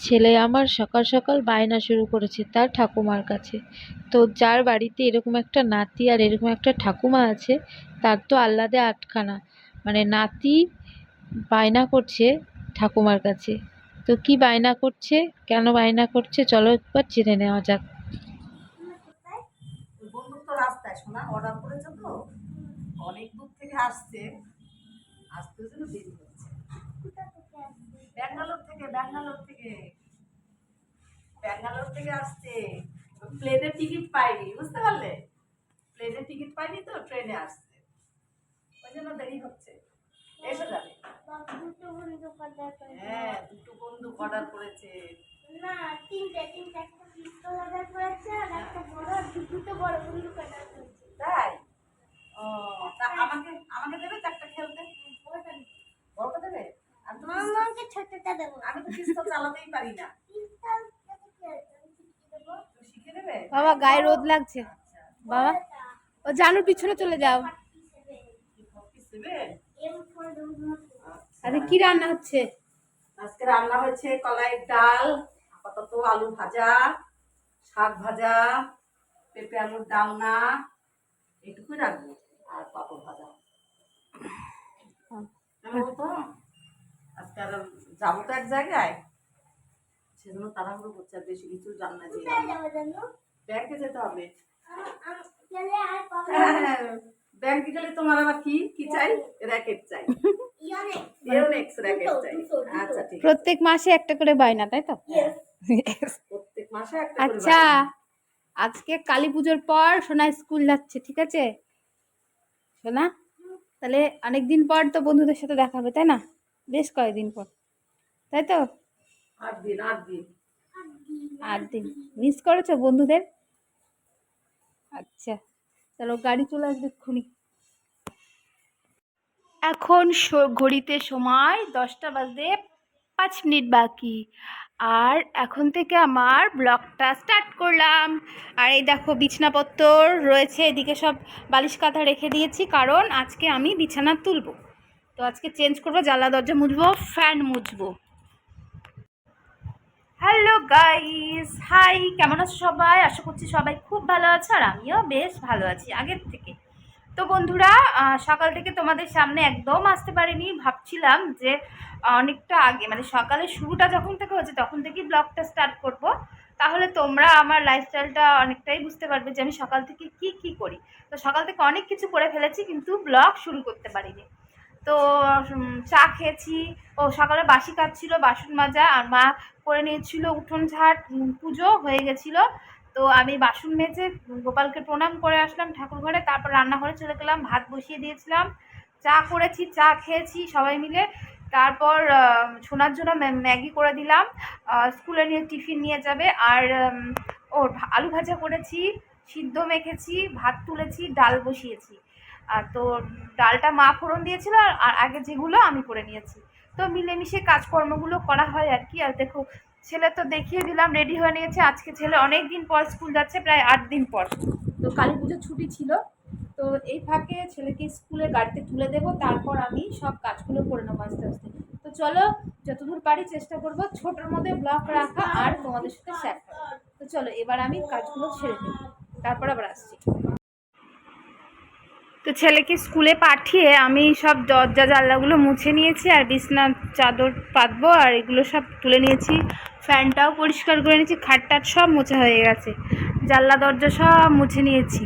ছেলে আমার সকাল সকাল বায়না শুরু করেছে তার ঠাকুমার কাছে। তো যার বাড়িতে এরকম একটা নাতি আর এরকম একটা ঠাকুমা আছে, তার তো আহ্লাদে আটখানা। মানে নাতি বায়না করছে ঠাকুমার কাছে। তো কি বায়না করছে, কেন বায়না করছে, চলো একবার জেনে নেওয়া যাক। অনেক দূর থেকে আসছে। আসতে ব্যাঙ্গালোর থেকে ব্যাঙ্গালোর থেকে। ব্যাঙ্গালোর থেকে আসছে। প্লেনের টিকিট পাইনি বুঝতে পারলে? প্লেনের টিকিট পাইনি তো ট্রেনে আসছে। ওই জন্য দেরি হচ্ছে। এসে যাবে হ্যাঁ দুটো বন্ধু অর্ডার করেছে। না তিনটে তিনটে একটা পিস্তল অর্ডার করেছে আর একটা বড় দুটো বড় অর্ডার করেছে। তাই? ও তা আমাকে আমাকে ছোটটা দেবো আমি তো পিস্তল চালাতেই পারি না। বাবা গায়ে রোদ লাগছে। বাবা ও জানুর পিছনে চলে যাও। ফর আরে কি রান্না হচ্ছে? আজকে রান্না হয়েছে কলাইয়ের ডাল আপাতত আলু ভাজা শাক ভাজা পেঁপে আলুর ডালনা এটুকুই রাখব আর পাপড় ভাজা। তো আজকে আর যাব তো এক জায়গায়। সেজন্য তাড়াহুড়ো করছে আর বেশি কিছু রান্না দিয়ে কোথায় যাব জানো? ব্যাংকে যেতে হবে। হ্যাঁ, ব্যাংকে গেলে তোমার আবার কি? কি চাই? র্যাকেট চাই। আচ্ছা প্রত্যেক মাসে একটা করে বায়না তাই তো? প্রত্যেক মাসে একটা আচ্ছা। আজকে কালী পুজোর পর সোনা স্কুল যাচ্ছে ঠিক আছে? সোনা তাহলে অনেকদিন পর তো বন্ধুদের সাথে দেখা হবে তাই না? বেশ কয়েকদিন পর। তাই তো? আট দিন আট দিন। আট দিন। মিস করেছ বন্ধুদের? আচ্ছা চলো গাড়ি চলে আসবে এক্ষুনি। এখন স- ঘড়িতে সময় দশটা বাজতে পাঁচ মিনিট বাকি। আর এখন থেকে আমার ব্লগটা স্টার্ট করলাম। আর এই দেখো বিছনাপত্তর রয়েছে এদিকে সব বালিশ কাঁথা রেখে দিয়েছি কারণ আজকে আমি বিছানা তুলবো। তো আজকে চেঞ্জ করব, জানলা দরজা মুছবো, ফ্যান মুছবো। হ্যালো গাইস হাই কেমন আছো সবাই? আশা করছি সবাই খুব ভালো আছে আর আমিও বেশ ভালো আছি আগের থেকে। তো বন্ধুরা সকাল থেকে তোমাদের সামনে একদম আসতে পারিনি, ভাবছিলাম যে অনেকটা আগে মানে সকালের শুরুটা যখন থেকে হচ্ছে তখন থেকেই ব্লগটা স্টার্ট করব। তাহলে তোমরা আমার লাইফস্টাইলটা অনেকটাই বুঝতে পারবে যে আমি সকাল থেকে কি কি করি। তো সকাল থেকে অনেক কিছু করে ফেলেছি, কিন্তু ব্লগ শুরু করতে পারিনি। তো চা খেয়েছি। ও সকালে বাসি কাজ বাসন মাজা আর মা করে নিয়েছিল উঠোন ঝাট পুজো হয়ে গেছিল। তো আমি বাসন মেজে গোপালকে প্রণাম করে আসলাম ঠাকুর ঘরে তারপর রান্নাঘরে চলে গেলাম ভাত বসিয়ে দিয়েছিলাম। চা করেছি চা খেয়েছি সবাই মিলে। তারপর সোনার জন্য ম্যাগি করে দিলাম। স্কুলে নিয়ে টিফিন নিয়ে যাবে। আর উম, ও আলু ভাজা করেছি সিদ্ধ মেখেছি ভাত তুলেছি ডাল বসিয়েছি। আর তো ডালটা মা ফোড়ন দিয়েছিল আর- আগে যেগুলো আমি করে নিয়েছি। তো মিলেমিশে কাজকর্মগুলো করা হয় আর কি। আর দেখো, ছেলে তো দেখিয়ে দিলাম রেডি হয়ে নিয়েছে। আজকে ছেলে অনেক দিন পর স্কুল যাচ্ছে, প্রায় আট দিন পর। তো কালী পুজো ছুটি ছিল। তো এই ফাঁকে ছেলেকে স্কুলে গাড়িতে তুলে দেবো, তারপর আমি সব কাজগুলো করে নেব আস্তে আস্তে। তো চলো, যতদূর পারি চেষ্টা করব ছোটোর মধ্যে ব্লক রাখা আর তোমাদের সাথে শেয়ার করা। তো চলো, এবার আমি কাজগুলো ছেড়ে দেবো তারপর আবার আসছি। তো ছেলেকে স্কুলে পাঠিয়ে আমি সব দরজা জানলাগুলো মুছে নিয়েছি, আর বিছনার চাদর পাতবো, আর এগুলো সব তুলে নিয়েছি। ফ্যানটাও পরিষ্কার করে নিয়েছি খাটটাট সব মোছা হয়ে গেছে। জানলা, দরজা সব মুছে নিয়েছি।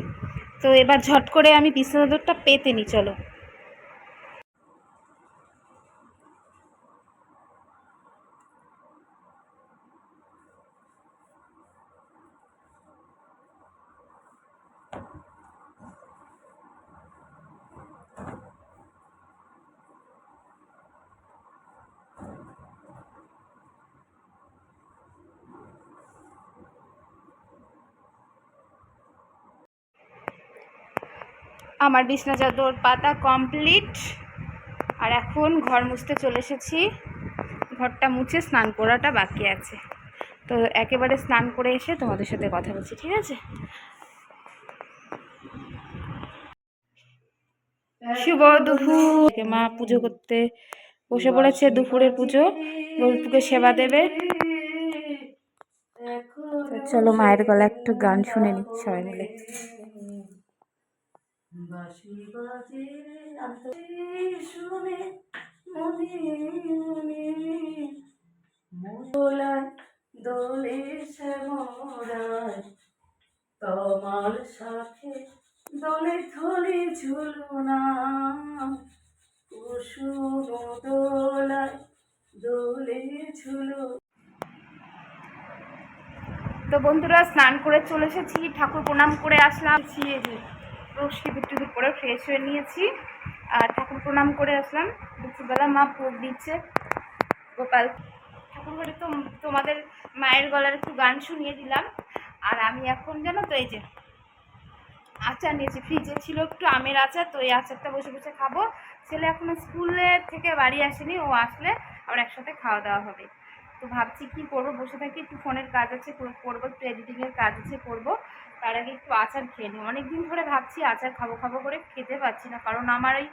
তো এবার ঝট করে আমি বিছনা চাদরটা পেতে নিই চলো। আমার বিছনা চাদর পাতা কমপ্লিট আর এখন ঘর মুছতে চলে এসেছি। ঘরটা মুছে স্নান করাটা বাকি আছে। তো একেবারে স্নান করে এসে তোমাদের সাথে কথা বলছি, ঠিক আছে? শুভ দুপুর। মা পুজো করতে বসে পড়েছে দুপুরের পুজো। গরুপুকে সেবা দেবে। চলো মায়ের গলা একটু গান শুনে নি সবাই মিলে। বাঁশি বাজে শুনে মনে মনে দোলে শ্যামরায় তোমার সাথে দোলে থলে ঝুলনা কুসুম দোলায় দোলে ঝুলো তো বন্ধুরা স্নান করে চলে এসেছি ঠাকুর প্রণাম করে আসলাম এই যে সিঁদুর টিঁদুর ফ্রেশ হয়ে নিয়েছি। আর ঠাকুর প্রণাম করে আসলাম। দুপুরবেলা মা ভোগ দিচ্ছে। গোপাল, ঠাকুর ঘরে তো তোমাদের মায়ের গলার একটু গান শুনিয়ে দিলাম। আর আমি এখন জানো তো এই যে আচার নিয়েছি। ফ্রিজে ছিল একটু আমের আচার, তো এই আচারটা বসে বসে খাব। ছেলে এখনও স্কুলে থেকে বাড়ি আসেনি, ও আসলে আবার একসাথে খাওয়া দাওয়া হবে। তো ভাবছি কি করব, বসে থাকি, একটু ফোনের কাজ আছে কর- করব একটু এডিটিংয়ের কাজ আছে করব তার আগে একটু আচার খেয়ে নিই। অনেক দিন ধরে ভাবছি আচার খাব খাব করে খেতে পারছি না। কারণ আমার এই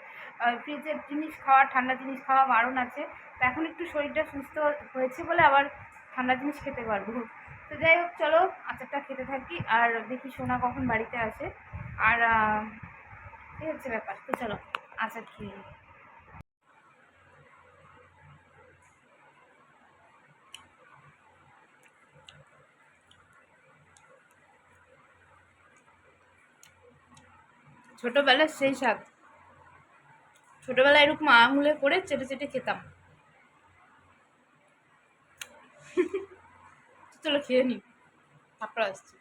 ফ্রিজের জিনিস খাওয়া ঠান্ডা জিনিস খাওয়া বারণ আছে। তো এখন একটু শরীরটা সুস্থ হয়েছে বলে আবার ঠান্ডা জিনিস খেতে পারব। তো যাই হোক, চলো আচারটা খেতে থাকি আর দেখি সোনা কখন বাড়িতে আসে। আর এই হচ্ছে ব্যাপার। তো চলো আচার খেয়ে নিই। ছোটোবেলার সেই স্বাদ। ছোটোবেলায় এরকম আঙুলে করে চেটে চেটে খেতাম। চলো খেয়ে নিই তারপর আসছি।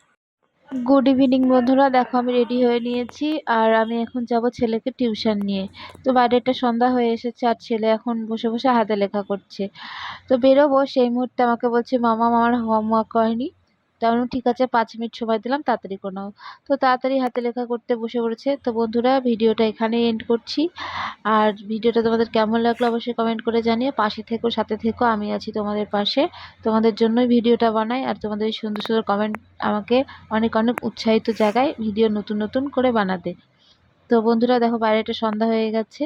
গুড ইভিনিং বন্ধুরা, দেখো আমি রেডি হয়ে নিয়েছি আর আমি এখন যাব ছেলেকে টিউশন নিয়ে। তো বাইরে একটা সন্ধ্যা হয়ে এসেছে আর ছেলে এখন বসে বসে হাতে লেখা করছে। তো বেরোবো, সেই মুহূর্তে আমাকে বলছে, মামা আমার হোমওয়ার্ক হয়নি। তো আমি ঠিক আছে, পাঁচ মিনিট সময় দিলাম, তাড়াতাড়ি করে। নাও তো তাড়াতাড়ি হাতে লেখা করতে বসে পড়েছে। তো বন্ধুরা, ভিডিওটা এখানেই এন্ড করছি। আর ভিডিওটা তোমাদের কেমন লাগল অবশ্যই কমেন্ট করে জানিয়ে পাশে থেকো, সাথে থেকো, আমি আছি তোমাদের পাশে। তোমাদের জন্যই ভিডিওটা বানাই আর তোমাদের এই সুন্দর সুন্দর কমেন্ট আমাকে অনেক অনেক উৎসাহিত জায়গায় ভিডিও নতুন নতুন করে বানাতে। তো বন্ধুরা, দেখো বাইরেটা সন্ধ্যা হয়ে গেছে।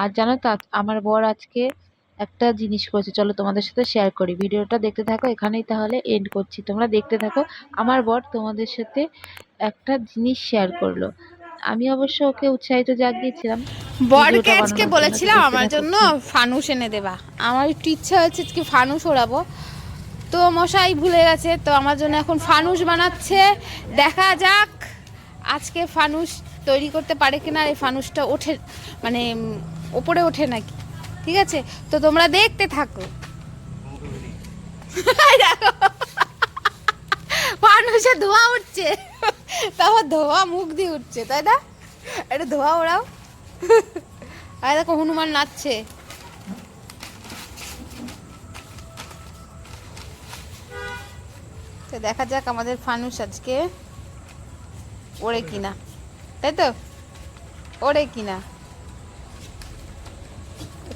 আর জানো তো, আমার বর আজকে একটা জিনিস করেছে চলো তোমাদের সাথে শেয়ার করি। ভিডিওটা দেখতে থাকো এখানেই তাহলে এন্ড করছি। তোমরা দেখতে থাকো আমার বর তোমাদের সাথে একটা জিনিস শেয়ার করল। আমি অবশ্য ওকে উৎসাহিত জাগিয়েছিলাম। বরকে আজকে বলেছিলাম আমার জন্য ফানুস এনে দেবা। আমার একটু ইচ্ছা হয়েছে আজকে ফানুস ওড়াবো। তো মশাই ভুলে গেছে তো আমার জন্য এখন ফানুস বানাচ্ছে। দেখা যাক আজকে ফানুস তৈরি করতে পারে কিনা। এই ফানুসটা ওঠে মানে ওপরে ওঠে নাকি? ঠিক আছে? তো তোমরা দেখতে থাকো। ফানুসে ধোঁয়া উঠছে। তারপর ধোঁয়া মুখ দিয়ে উঠছে, তাই না? এটা ধোঁয়া ওড়াও। আর দেখো হনুমান নাচছে। তো দেখা যাক আমাদের ফানুস আজকে ওড়ে কিনা। তাই তো? ওড়ে কিনা।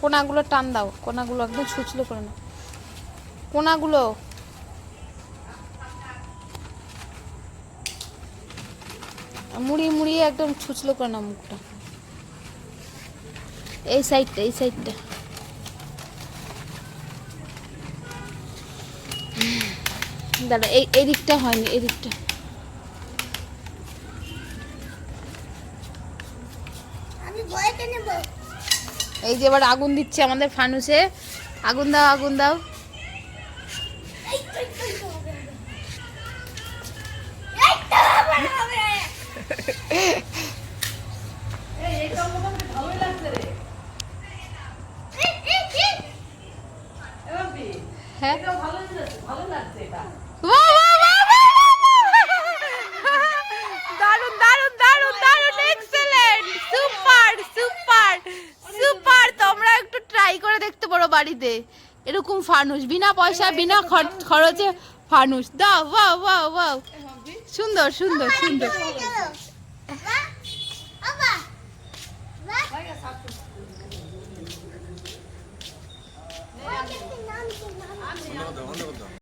কোনাগুলো টান দাও, কোনাগুলো একদম ছুচলো করে নাও। কোনাগুলো। মুড়িয়ে মুড়িয়ে একদম ছুচলো করে নাও মুখটা। এই সাইডটা এই সাইডটা। দাঁড়া এই এই দিকটা হয়নি, এই দিকটা। আমি ভয়কে নেব এই যে এবার আগুন দিচ্ছে আমাদের ফানুসে। আগুন দাও আগুন দাও। এই তো এই তো, এই তো হবে, হবে। এই তো হবে, হবে। এই, এই, এই। হ্যাঁ ভালো লাগছে এটা বাহ, বাহ, বাহ, বাহ, বাহ! দারুণ দারুণ দারুণ দারুণ এক্সেলেন্ট সুপার সুপার সুপার তোমরা একটু ট্রাই করে দেখতে পারো বাড়িতে। এরকম ফানুস, বিনা পয়সা বিনা খর- খরচে ফানুস। দাও বাহ বাহ বাহ সুন্দর সুন্দর সুন্দর।